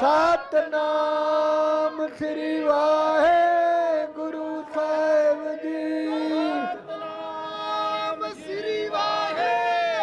Satnam Sri Waheguru.